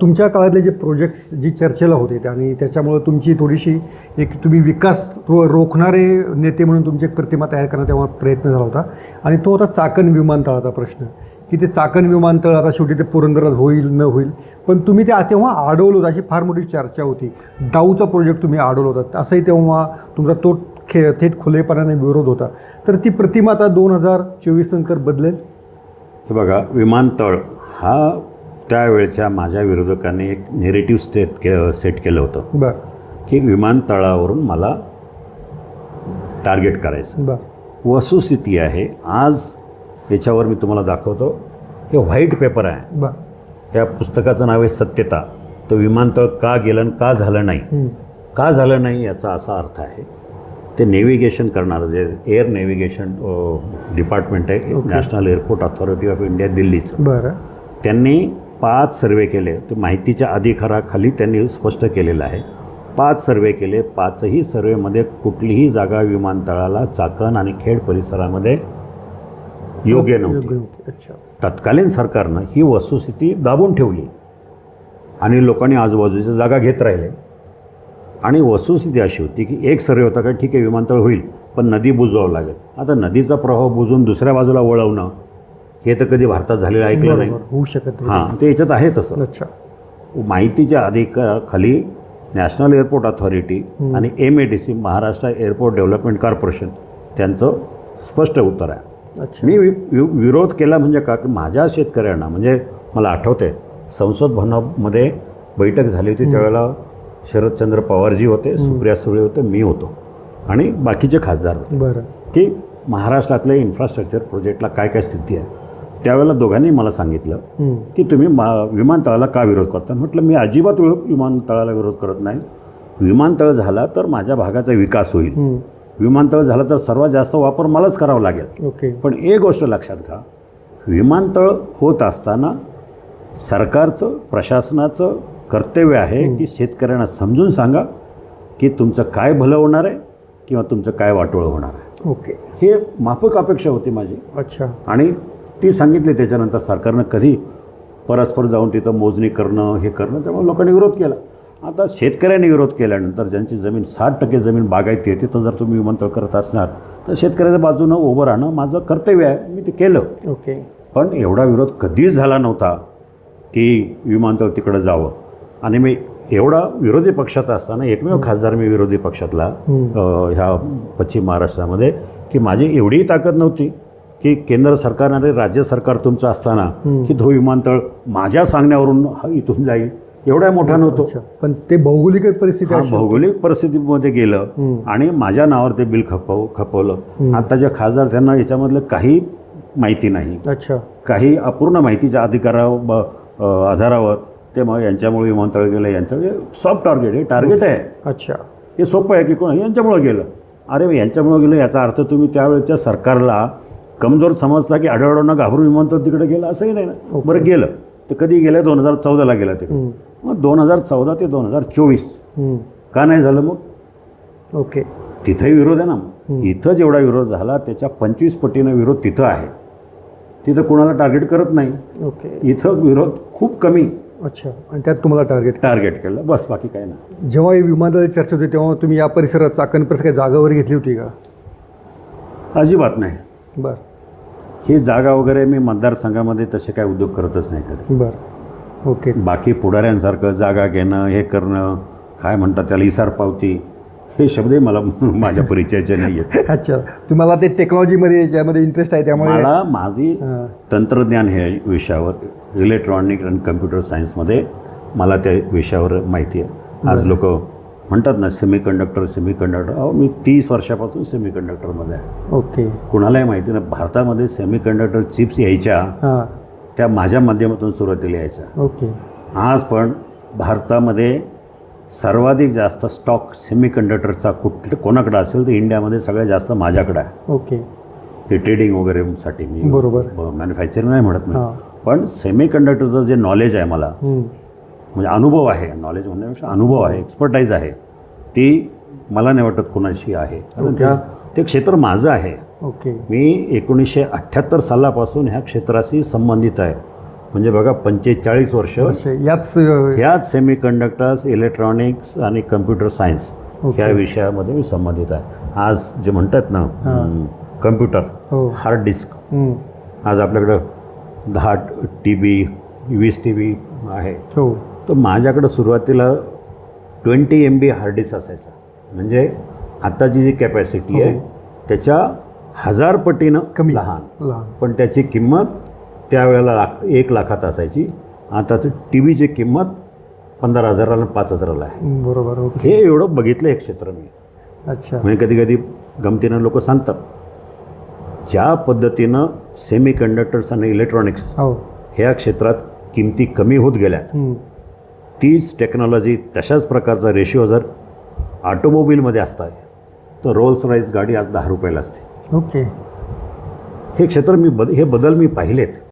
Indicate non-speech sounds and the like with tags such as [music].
तुमच्या काळातले जे प्रोजेक्ट्स जी चर्चेला होते आणि त्याच्यामुळं तुमची थोडीशी एक तुम्ही विकास रो रोखणारे नेते म्हणून तुमची एक प्रतिमा तयार करण्याचा तेव्हा प्रयत्न झाला होता. आणि तो होता चाकण विमानतळाचा प्रश्न. की ते चाकण विमानतळ आता शेवटी ते पुरंदरात होईल न होईल. पण तुम्ही ते तेव्हा अडवलं होतं अशी फार मोठी चर्चा होती. डाऊचा प्रोजेक्ट तुम्ही अडवलं होता. असंही तेव्हा तुमचा तो खे थेट खुलेपणाने विरोध होता. तर ती प्रतिमा आता दोन हजार चोवीस नंतर बदलेल? हे बघा विमानतळ हा त्यावेळच्या माझ्या विरोधकांनी एक नेरेटिव्ह स्टेट के सेट केलं होतं. बरं. की विमानतळावरून मला टार्गेट करायचं. बरं. वस्तुस्थिती आहे. आज याच्यावर मी तुम्हाला दाखवतो. हे व्हाईट पेपर आहे. बरं. या पुस्तकाचं नाव आहे सत्यता. तो विमानतळ का गेलं आणि का झालं नाही. का झालं नाही याचा असा अर्थ आहे. ते नेव्हिगेशन करणारं जे एअर नेव्हिगेशन डिपार्टमेंट आहे. National airport authority of India दिल्लीचं. बरं. त्यांनी पाच सर्वे केले. ते माहितीच्या अधिकाराखाली त्यांनी स्पष्ट केलेलं आहे. पाच सर्वे केले. पाचही सर्वेमध्ये कुठलीही जागा विमानतळाला चाकण आणि खेड परिसरामध्ये योग्य नव्हती. अच्छा. तत्कालीन सरकारनं ही वस्तुस्थिती दाबून ठेवली. आणि लोकांनी आजूबाजूच्या जागा घेत राहिले. आणि वस्तुस्थिती अशी होती की एक सर्वे होता का ठीक आहे विमानतळ होईल पण नदी बुजवावं लागेल. आता नदीचा प्रवाह बुजवून दुसऱ्या बाजूला वळवणं हे तर कधी भारतात झालेलं ऐकलं नाही होऊ शकत हां ते याच्यात आहे तसं. अच्छा. माहितीच्या अधिकाराखाली नॅशनल एअरपोर्ट ऑथॉरिटी आणि M A D C Maharashtra airport development corporation त्यांचं स्पष्ट उत्तर आहे. अच्छा. मी विरोध केला म्हणजे का की माझ्या शेतकऱ्यांना म्हणजे मला आठवते संसद भवनामध्ये बैठक झाली होती त्यावेळेला शरदचंद्र पवारजी होते सुप्रिया सुळे होते मी होतो. आणि बाकीचे खासदार होते. बरं. की महाराष्ट्रातल्या इन्फ्रास्ट्रक्चर प्रोजेक्टला काय काय स्थिती आहे? त्यावेळेला दोघांनी मला सांगितलं. की तुम्ही मा विमानतळाला का विरोध करता? म्हटलं मी अजिबात विमानतळाला विरोध करत नाही. विमानतळ झाला तर माझ्या भागाचा विकास होईल. विमानतळ झालं तर सर्वात जास्त वापर मलाच करावा लागेल. ओके. पण एक गोष्ट लक्षात घ्या विमानतळ होत असताना सरकारचं प्रशासनाचं कर्तव्य आहे की शेतकऱ्यांना समजून सांगा की तुमचं काय भलं होणार आहे किंवा तुमचं काय वाटोळं होणार आहे. ओके. हे माफक अपेक्षा होती माझी. अच्छा. आणि ती सांगितली त्याच्यानंतर सरकारनं कधी परस्पर जाऊन तिथं मोजणी करणं हे करणं त्यामुळे लोकांनी विरोध केला. आता शेतकऱ्यांनी विरोध केल्यानंतर ज्यांची जमीन साठ टक्के जमीन बागायती आहे तिथं जर तुम्ही विमानतळ करत असणार तर शेतकऱ्याच्या बाजूनं उभं राहणं माझं कर्तव्य आहे. मी ते केलं. ओके. पण एवढा विरोध कधीच झाला नव्हता की विमानतळ तिकडं जावं. आणि मी एवढा विरोधी पक्षात असताना एकमेव खासदार मी विरोधी पक्षातला ह्या पश्चिम महाराष्ट्रामध्ये की माझी एवढीही ताकद नव्हती. की केंद्र सरकार आणि राज्य सरकार तुमचं असताना की तो विमानतळ माझ्या सांगण्यावरून इथून जाईल. एवढा मोठा नव्हतो. पण ते भौगोलिक परिस्थिती भौगोलिक परिस्थितीमध्ये गेलं. आणि माझ्या नावावर ते बिल खपव खपवलं. आत्ताच्या खासदार त्यांना याच्यामधलं काही माहिती नाही. अच्छा. काही अपूर्ण माहितीच्या अधिकारावर ब- अ, आधारावर ते मग यांच्यामुळे विमानतळ गेलं. यांच्यामुळे सॉफ्ट टार्गेट हे टार्गेट आहे. अच्छा. हे सोपं आहे की कोण? यांच्यामुळं गेलं. अरे यांच्यामुळं गेलं याचा अर्थ तुम्ही त्यावेळेच्या सरकारला कमजोर समजता की आढळून घाबरून विमानतळ तिकडे गेलं असंही नाही ना. बरं गेलं. तर कधी गेलं? दोन हजार चौदाला गेलं तिकडे. मग दोन हजार चौदा ते दोन हजार चोवीस. का नाही झालं मग? ओके. तिथंही विरोध आहे ना. इथं जेवढा विरोध झाला त्याच्या पंचवीस पटीनं विरोध तिथं आहे. तिथं कोणाला टार्गेट करत नाही. ओके. इथं विरोध खूप कमी. अच्छा. आणि त्यात तुम्हाला टार्गेट टार्गेट केलं. बस बाकी काही नाही. जेव्हा ही विमानतळ चर्चा होती तेव्हा तुम्ही या परिसरात चाकण परिसर काही जागा वगैरे घेतली होती का? अजिबात नाही. बरं. ही जागा वगैरे मी मतदारसंघामध्ये तसे काय उद्योग करतच नाही कधी. बरं. ओके. बाकी पुढाऱ्यांसारखं जागा घेणं हे करणं काय म्हणतात त्याला इसार पावती हे शब्दही मला [laughs] माझ्या परिचयाचे नाही आहेत. अच्छा. तुम्हाला ते टेक्नॉलॉजीमध्ये याच्यामध्ये इंटरेस्ट आहे त्यामुळे मला माझी. तंत्रज्ञान हे विषयावर इलेक्ट्रॉनिक आणि कम्प्युटर सायन्समध्ये मला त्या विषयावर माहिती आहे. आज लोक म्हणतात ना सेमी कंडक्टर सेमी कंडक्टर अहो मी तीस वर्षापासून सेमी कंडक्टरमध्ये आहे. ओके. कुणालाही माहिती नाही भारतामध्ये सेमी कंडक्टर चिप्स यायच्या हां. त्या माझ्या माध्यमातून सुरुवातीला यायच्या. ओके. आज पण भारतामध्ये सर्वाधिक जास्त स्टॉक सेमी कंडक्टरचा कुठलं कोणाकडे असेल तर इंडियामध्ये सगळ्यात जास्त माझ्याकडे आहे. ओके. ते ट्रेडिंग वगैरेसाठी मी बरोबर. मॅन्युफॅक्चरिंग नाही म्हणत मी. पण सेमी कंडक्टरचं जे नॉलेज आहे मला हं. म्हणजे अनुभव आहे नॉलेज म्हणण्यापेक्षा अनुभव आहे एक्सपर्टाईज आहे. ती मला नाही वाटत कुणाशी आहे. कारण त्या ते क्षेत्र माझं आहे. ओके. मी एकोणीसशे अठ्ठ्याहत्तर सालापासून ह्या क्षेत्राशी संबंधित आहे. म्हणजे बघा पंचेचाळीस वर्ष याच ह्याच सेमी कंडक्टर्स इलेक्ट्रॉनिक्स आणि कम्प्युटर सायन्स. ह्या विषयामध्ये मी संबंधित आहे. आज जे म्हणतात ना कम्प्युटर. Hard disk. आज आपल्याकडं दहा टी बी वीस टी बी आहे. हो. तर माझ्याकडं सुरुवातीला twenty M B hard disk असायचा. म्हणजे आत्ताची जी कॅपॅसिटी आहे त्याच्या हजार पटीनं कमी. लहान. लहान. पण त्याची किंमत त्यावेळेला लाख एक लाखात असायची. आता टी व्हीची किंमत पंधरा हजाराला पाच हजाराला आहे. बरोबर हे एवढं बघितलं हे क्षेत्र मी. अच्छा. म्हणजे कधी कधी गमतीनं लोक सांगतात ज्या पद्धतीनं सेमी कंडक्टर्स आणि इलेक्ट्रॉनिक्स हो. ह्या क्षेत्रात किमती कमी होत गेल्यात हं. तीच टेक्नॉलॉजी तशाच प्रकारचा रेशिओ जर ऑटोमोबिलमध्ये असता तर रोल्स रॉईस गाडी आज दहा रुपयाला असते. ओके हे क्षेत्र मी बद हे बदल मी पाहिलेत.